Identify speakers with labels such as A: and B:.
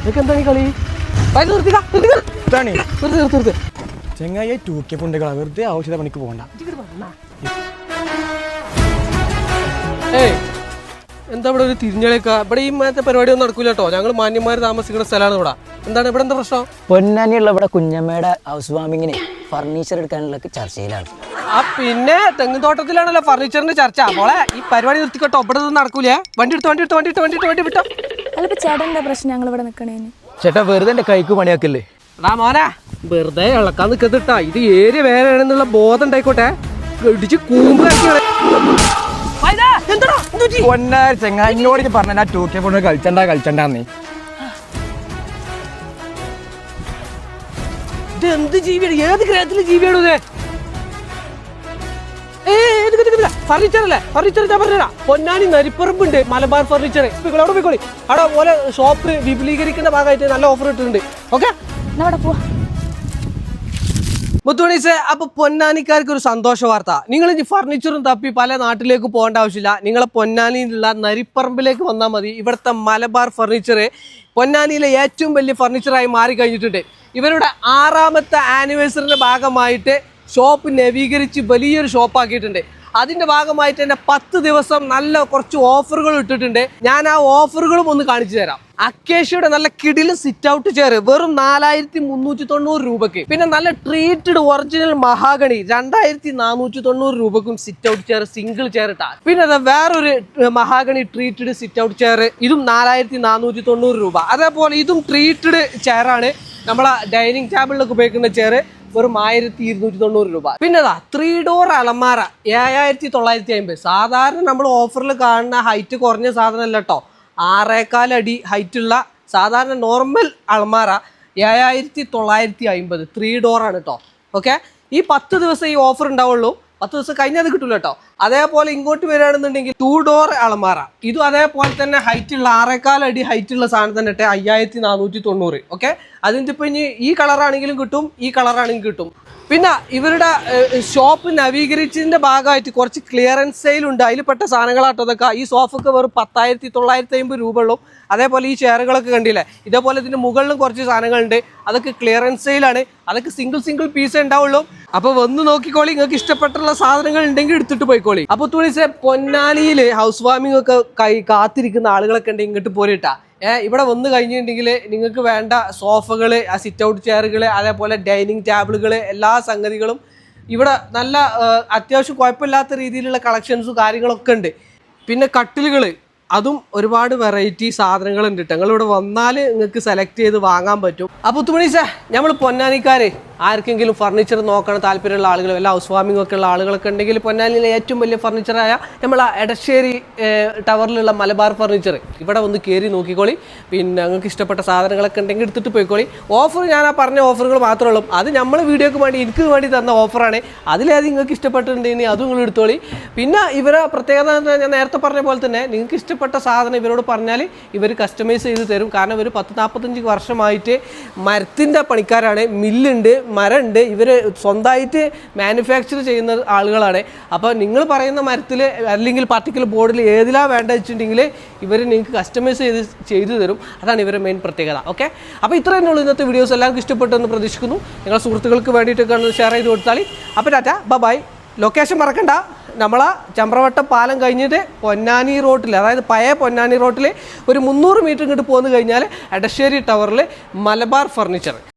A: ഇതൊക്കെ എന്താണ് കളി?
B: ചെങ്ങായി ടൂക്കെ പുണ്ടുകളാ. വെറുതെ ആവശ്യത പണിക്ക് പോകണ്ട.
A: ഏയ് എന്താ ഇവിടെ ഒരു തിരിഞ്ഞളിക്ക ഇവിടെ ഈ മാറ്റ പരിപാടി ഒന്നും നടക്കൂല കേട്ടോ. ഞങ്ങൾ മാന്യന്മാർ താമസിക്കുന്ന സ്ഥലമാണ് ഇവിടെ. എന്താണ് ഇവിടെ എന്താ പ്രശ്നം?
C: പൊന്നാനിയുള്ള ഇവിടെ കുഞ്ഞമ്മയുടെ ഹൗസ് വാമിങ്ങിന് ഫർണിച്ചർ എടുക്കാനുള്ള ചർച്ചയിലാണ്.
A: ആ പിന്നെ തെങ്ങുതോട്ടത്തിലാണല്ലോ ഫർണിച്ചറിന്റെ ചർച്ച. മോളെ ഈ പരിപാടി നിർത്തിക്കോട്ടോ. ഇവിടെ ഒന്നും നടക്കൂലേ. വണ്ടി എടുത്ത് വണ്ടി എടുത്ത് വണ്ടി എടുത്ത് വണ്ടി എടുത്ത് വണ്ടി വിട്ടോ
D: ചേട്ടന്റെ പ്രശ്നം? ഞങ്ങൾ ഇവിടെ നിൽക്കണേന്
B: ചേട്ടാ വെറുതെ എന്റെ കൈക്ക് പണിയാക്കല്ലേ?
A: എടാ മോനെ. വെറുതെ ഇളക്കാൻ നിൽക്കത്തിട്ടാ ഇത് ഏര് വേറെയാണെന്നുള്ള ബോധം ഉണ്ടായിക്കോട്ടെ. ഇടിച്ച് കൂമ്പ് കളിക്കണേ എന്താടാ? എന്ത് പറ്റി?
B: പൊന്നാർ ചെങ്ങായി എന്നോട് ഇജ്ജ് പറഞ്ഞ ടൂക്കെ പുണ്ട് കളിച്ചണ്ട കളിച്ചണ്ടാന്നേ.
A: ഇത് എന്ത് ജീവിയാണ്? ഏത് ഗ്രഹത്തിലെ ജീവിയാണോ ഇത്? ഫർണിച്ചർ അല്ലേ? ഫർണിച്ചർ ഞാൻ പറഞ്ഞാ പൊന്നാനി നരിപ്പറമ്പുണ്ട് മലബാർ ഫർണിച്ചർ അവിടെ പോയിക്കോളി. അവിടെ പോലെ ഷോപ്പ് വിപുലീകരിക്കുന്ന ഭാഗമായിട്ട് നല്ല ഓഫർ ഇട്ടിട്ടുണ്ട്. ഓക്കെ
D: മുത്തുമണീസ് അവിടെ പോവാ.
A: മുത്തുമണീസെ അപ്പൊ പൊന്നാനിക്കാർക്ക് ഒരു സന്തോഷ വാർത്ത. നിങ്ങൾ ഇനി ഫർണിച്ചറും തപ്പി പല നാട്ടിലേക്ക് പോകേണ്ട ആവശ്യമില്ല. നിങ്ങളെ പൊന്നാനിയിലുള്ള നരിപ്പറമ്പിലേക്ക് വന്നാൽ മതി. ഇവിടുത്തെ മലബാർ ഫർണിച്ചർ പൊന്നാനിയിലെ ഏറ്റവും വലിയ ഫർണിച്ചറായി മാറി കഴിഞ്ഞിട്ടുണ്ട് ഇവരുടെ ആറാമത്തെ ആനിവേഴ്സറിന്റെ ഭാഗമായിട്ട് ഷോപ്പ് നവീകരിച്ച് വലിയൊരു ഷോപ്പാക്കിയിട്ടുണ്ട് അതിന്റെ ഭാഗമായിട്ട് തന്നെ പത്ത് ദിവസം നല്ല കുറച്ച് ഓഫറുകൾ ഇട്ടിട്ടുണ്ട്. ഞാൻ ആ ഓഫറുകളും ഒന്ന് കാണിച്ചു തരാം. അക്കേഷ്യയുടെ നല്ല കിടിലും സിറ്റ് ഔട്ട് ചെയർ വെറും നാലായിരത്തി മുന്നൂറ്റി തൊണ്ണൂറ് രൂപയ്ക്ക്. പിന്നെ നല്ല ട്രീറ്റഡ് ഒറിജിനൽ മഹാഗണി രണ്ടായിരത്തി നാനൂറ്റി തൊണ്ണൂറ് രൂപക്കും sit out chair single chair ഇട്ടാ. പിന്നെ അതാ വേറൊരു mahogany treated sit out chair ഇതും നാലായിരത്തി നാനൂറ്റി തൊണ്ണൂറ് രൂപ. അതേപോലെ ഇതും ട്രീറ്റഡ് ചെയറാണ് നമ്മളെ ഡൈനിങ് ടേബിളിലൊക്കെ ഉപയോഗിക്കുന്ന ചെയർ വെറും ആയിരത്തി ഇരുന്നൂറ്റി തൊണ്ണൂറ് രൂപ. പിന്നെതാ ത്രീ ഡോർ അലമാര ഏഴായിരത്തി തൊള്ളായിരത്തി അമ്പത്. സാധാരണ നമ്മൾ ഓഫറിൽ കാണുന്ന ഹൈറ്റ് കുറഞ്ഞ സാധനമല്ല കേട്ടോ ആറേക്കാലടി ഹൈറ്റുള്ള സാധാരണ നോർമൽ അലമാര ഏഴായിരത്തി തൊള്ളായിരത്തി അമ്പത്. ത്രീ ഡോറാണ് കേട്ടോ ഓക്കെ? ഈ പത്ത് ദിവസം ഈ ഓഫർ ഉണ്ടാവുള്ളൂ. പത്ത് ദിവസം കഴിഞ്ഞാൽ അത് കിട്ടില്ല കേട്ടോ. അതേപോലെ ഇങ്ങോട്ട് വരികയാണെന്നുണ്ടെങ്കിൽ ടൂ ഡോർ അളമാറ ഇതും അതേപോലെ തന്നെ ഹൈറ്റ് ഉള്ള ആറേക്കാൽ അടി ഹൈറ്റ് ഉള്ള സാധനം തന്നെ ഇട്ടെ അയ്യായിരത്തി നാനൂറ്റി തൊണ്ണൂറ് ഓക്കെ അതിന്റെ ഇപ്പം ഇനി ഈ കളറാണെങ്കിലും കിട്ടും ഈ കളറാണെങ്കിലും കിട്ടും. പിന്നെ ഇവരുടെ ഷോപ്പ് നവീകരിച്ചതിന്റെ ഭാഗമായിട്ട് കുറച്ച് ക്ലിയറൻസ് സെയിൽ ഉണ്ട്. അതിൽ പെട്ട സാധനങ്ങളാട്ടോ അതൊക്കെ ഈ സോഫൊക്കെ വെറും പത്തായിരത്തി തൊള്ളായിരത്തി അമ്പത് രൂപ ഉള്ളൂ. അതേപോലെ ഈ ചെയറുകളൊക്കെ കണ്ടില്ലേ? ഇതേപോലെ ഇതിന്റെ മുകളിലും കുറച്ച് സാധനങ്ങളുണ്ട്. അതൊക്കെ ക്ലിയറൻസ് സെയിലാണ് അതൊക്കെ സിംഗിൾ സിംഗിൾ പീസ് ഉണ്ടാവുള്ളൂ. അപ്പോൾ വന്ന് നോക്കിക്കോളി. നിങ്ങൾക്ക് ഇഷ്ടപ്പെട്ടുള്ള സാധനങ്ങൾ ഉണ്ടെങ്കിൽ എടുത്തിട്ട് പോയിക്കോളി. അപ്പോൾ തുണിസെ പൊന്നാനിയിൽ ഹൗസ് വാമിംഗ് ഒക്കെ കൈ കാത്തിരിക്കുന്ന ആളുകളൊക്കെ ഉണ്ടെങ്കിൽ ഇങ്ങോട്ട് പോരിട്ടാ ഇവിടെ വന്നു കഴിഞ്ഞിട്ടുണ്ടെങ്കിൽ നിങ്ങൾക്ക് വേണ്ട സോഫകൾ ആ സിറ്റ് ഔട്ട് ചെയറുകൾ അതേപോലെ ഡൈനിങ് ടേബിളുകൾ എല്ലാ സംഗതികളും ഇവിടെ നല്ല അത്യാവശ്യം കുഴപ്പമില്ലാത്ത രീതിയിലുള്ള കളക്ഷൻസും കാര്യങ്ങളൊക്കെ ഉണ്ട്. പിന്നെ കട്ടിലുകൾ അതും ഒരുപാട് വെറൈറ്റി സാധനങ്ങളുണ്ട് കേട്ടോ നിങ്ങൾ ഇവിടെ വന്നാൽ നിങ്ങൾക്ക് സെലക്ട് ചെയ്ത് വാങ്ങാൻ പറ്റും. അപ്പോൾ തുമണീസ നമ്മൾ പൊന്നാനിക്കാർ ആർക്കെങ്കിലും ഫർണിച്ചർ നോക്കണ താല്പര്യമുള്ള ആളുകൾ വല്ല ഹൗസ് വാമിംഗ് ഒക്കെ ഉള്ള ആളുകളൊക്കെ ഉണ്ടെങ്കിൽ പൊന്നാനിയിലെ ഏറ്റവും വലിയ ഫർണിച്ചറായ നമ്മൾ എടശ്ശേരി ടവറിലുള്ള മലബാർ ഫർണിച്ചർ ഇവിടെ ഒന്ന് കയറി നോക്കിക്കോളി. പിന്നെ നിങ്ങൾക്ക് ഇഷ്ടപ്പെട്ട സാധനങ്ങളൊക്കെ ഉണ്ടെങ്കിൽ എടുത്തിട്ട് പോയിക്കോളി. ഓഫർ ഞാൻ ആ പറഞ്ഞ ഓഫറുകൾ മാത്രമേ ഉള്ളൂ. അത് നമ്മൾ വീഡിയോക്ക് വേണ്ടി എനിക്ക് വേണ്ടി തന്ന ഓഫറാണ് അതിലേത് നിങ്ങൾക്ക് ഇഷ്ടപ്പെട്ടിട്ടുണ്ടെങ്കിൽ അതും നിങ്ങൾ എടുത്തോളി. പിന്നെ ഇവരെ പ്രത്യേകത ഞാൻ നേരത്തെ പറഞ്ഞ പോലെ തന്നെ നിങ്ങൾക്ക് ഇഷ്ടപ്പെട്ട സാധനം ഇവരോട് പറഞ്ഞാൽ ഇവർ കസ്റ്റമൈസ് ചെയ്ത് തരും. കാരണം ഇവർ പത്ത് നാൽപ്പത്തഞ്ച് വർഷമായിട്ട് മരത്തിന്റെ പണിക്കാരാണ്. മില്ലുണ്ട് മരമുണ്ട്. ഇവർ സ്വന്തമായിട്ട് മാനുഫാക്ചർ ചെയ്യുന്ന ആളുകളാണ്. അപ്പോൾ നിങ്ങൾ പറയുന്ന മരത്തിൽ അല്ലെങ്കിൽ പാർട്ടിക്കൽ ബോർഡിൽ ഏതിലാണ് വേണ്ടത് വെച്ചിട്ടുണ്ടെങ്കിൽ ഇവർ നിങ്ങൾക്ക് കസ്റ്റമൈസ് ചെയ്ത് ചെയ്തു തരും. അതാണ് ഇവരുടെ മെയിൻ പ്രത്യേകത. ഓക്കെ അപ്പോൾ ഇത്ര തന്നെയുള്ളൂ ഇന്നത്തെ വീഡിയോസ് എല്ലാവർക്കും ഇഷ്ടപ്പെട്ടെന്ന് പ്രതീക്ഷിക്കുന്നു. നിങ്ങളുടെ സുഹൃത്തുക്കൾക്ക് വേണ്ടിയിട്ടൊക്കെ ഒന്ന് ഷെയർ ചെയ്ത് കൊടുത്താൽ അപ്പോൾ ടാറ്റ ബൈ ലൊക്കേഷൻ മറക്കണ്ട. നമ്മളെ ചമ്പ്രവട്ടം പാലം കഴിഞ്ഞിട്ട് പൊന്നാനി റോട്ടിൽ അതായത് പഴയ പൊന്നാനി റോട്ടിൽ ഒരു മുന്നൂറ് മീറ്റർ ഇങ്ങോട്ട് പോന്നു കഴിഞ്ഞാൽ എടശ്ശേരി ടവറിൽ മലബാർ ഫർണിച്ചർ